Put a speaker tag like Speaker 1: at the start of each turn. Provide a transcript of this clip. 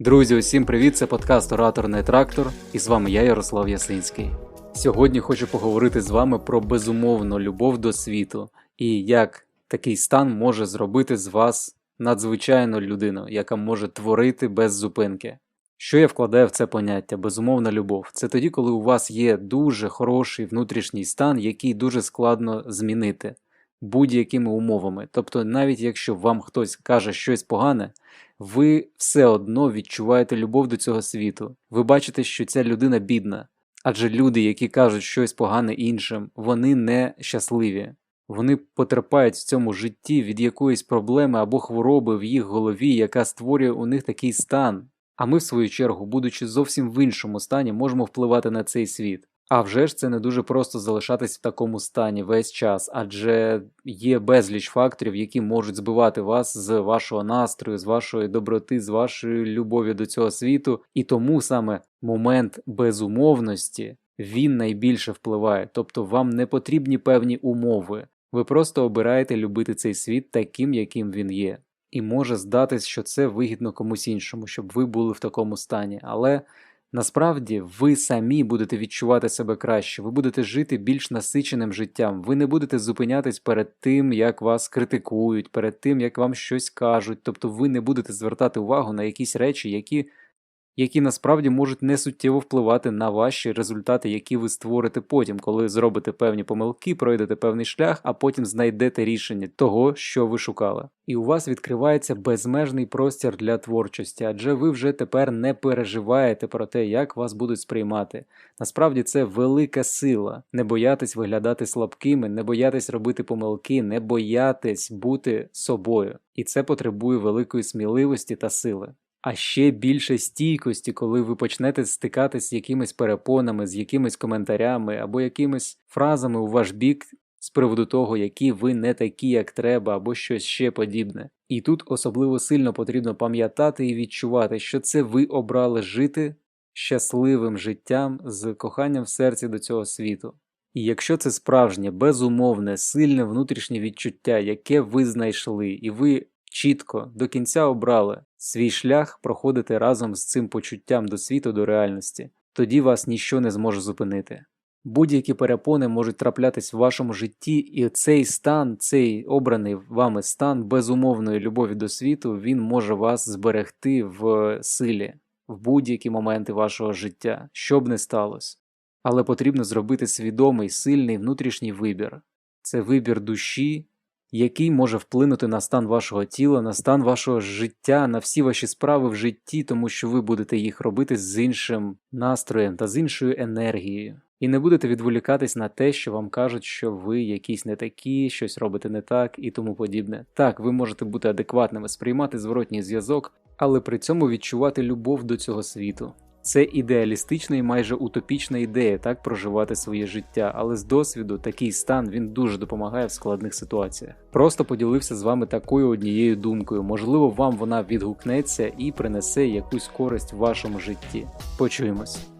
Speaker 1: Друзі, усім привіт! Це подкаст Ораторний трактор, і з вами я, Ярослав Ясинський. Сьогодні хочу поговорити з вами про безумовну любов до світу і як такий стан може зробити з вас надзвичайну людину, яка може творити без зупинки. Що я вкладаю в це поняття безумовна любов? Це тоді, коли у вас є дуже хороший внутрішній стан, який дуже складно змінити будь-якими умовами. Тобто, навіть якщо вам хтось каже щось погане, ви все одно відчуваєте любов до цього світу. Ви бачите, що ця людина бідна. Адже люди, які кажуть щось погане іншим, вони не щасливі. Вони потерпають в цьому житті від якоїсь проблеми або хвороби в їх голові, яка створює у них такий стан. А ми, в свою чергу, будучи зовсім в іншому стані, можемо впливати на цей світ. А вже ж це не дуже просто залишатись в такому стані весь час, адже є безліч факторів, які можуть збивати вас з вашого настрою, з вашої доброти, з вашої любові до цього світу, і тому саме момент безумовності він найбільше впливає, тобто вам не потрібні певні умови. Ви просто обираєте любити цей світ таким, яким він є. І може здатись, що це вигідно комусь іншому, щоб ви були в такому стані. Але насправді ви самі будете відчувати себе краще, ви будете жити більш насиченим життям, ви не будете зупинятись перед тим, як вас критикують, перед тим, як вам щось кажуть. Тобто ви не будете звертати увагу на якісь речі, які які насправді можуть не суттєво впливати на ваші результати, які ви створите потім, коли зробите певні помилки, пройдете певний шлях, а потім знайдете рішення того, що ви шукали. І у вас відкривається безмежний простір для творчості, адже ви вже тепер не переживаєте про те, як вас будуть сприймати. Насправді це велика сила не боятись виглядати слабкими, не боятись робити помилки, не боятись бути собою. І це потребує великої сміливості та сили а ще більше стійкості, коли ви почнете стикатись з якимись перепонами, з якимись коментарями або якимись фразами у ваш бік з приводу того, які ви не такі, як треба, або щось ще подібне. І тут особливо сильно потрібно пам'ятати і відчувати, що це ви обрали жити щасливим життям з коханням в серці до цього світу. І якщо це справжнє, безумовне, сильне внутрішнє відчуття, яке ви знайшли, і ви чітко до кінця обрали свій шлях проходити разом з цим почуттям до світу, до реальності, тоді вас ніщо не зможе зупинити. Будь-які перепони можуть траплятись в вашому житті, і цей стан, цей обраний вами стан безумовної любові до світу, він може вас зберегти в силі в будь-які моменти вашого життя, що б не сталося. Але потрібно зробити свідомий, сильний внутрішній вибір це вибір душі, який може вплинути на стан вашого тіла, на стан вашого життя, на всі ваші справи в житті, тому що ви будете їх робити з іншим настроєм та з іншою енергією. І не будете відволікатись на те, що вам кажуть, що ви якісь не такі, щось робите не так і тому подібне. Так, ви можете бути адекватними, сприймати зворотній зв'язок, але при цьому відчувати любов до цього світу. Це ідеалістична і майже утопічна ідея так проживати своє життя, але з досвіду такий стан він дуже допомагає в складних ситуаціях. Просто поділився з вами такою однією думкою. Можливо, вам вона відгукнеться і принесе якусь користь в вашому житті. Почуємось.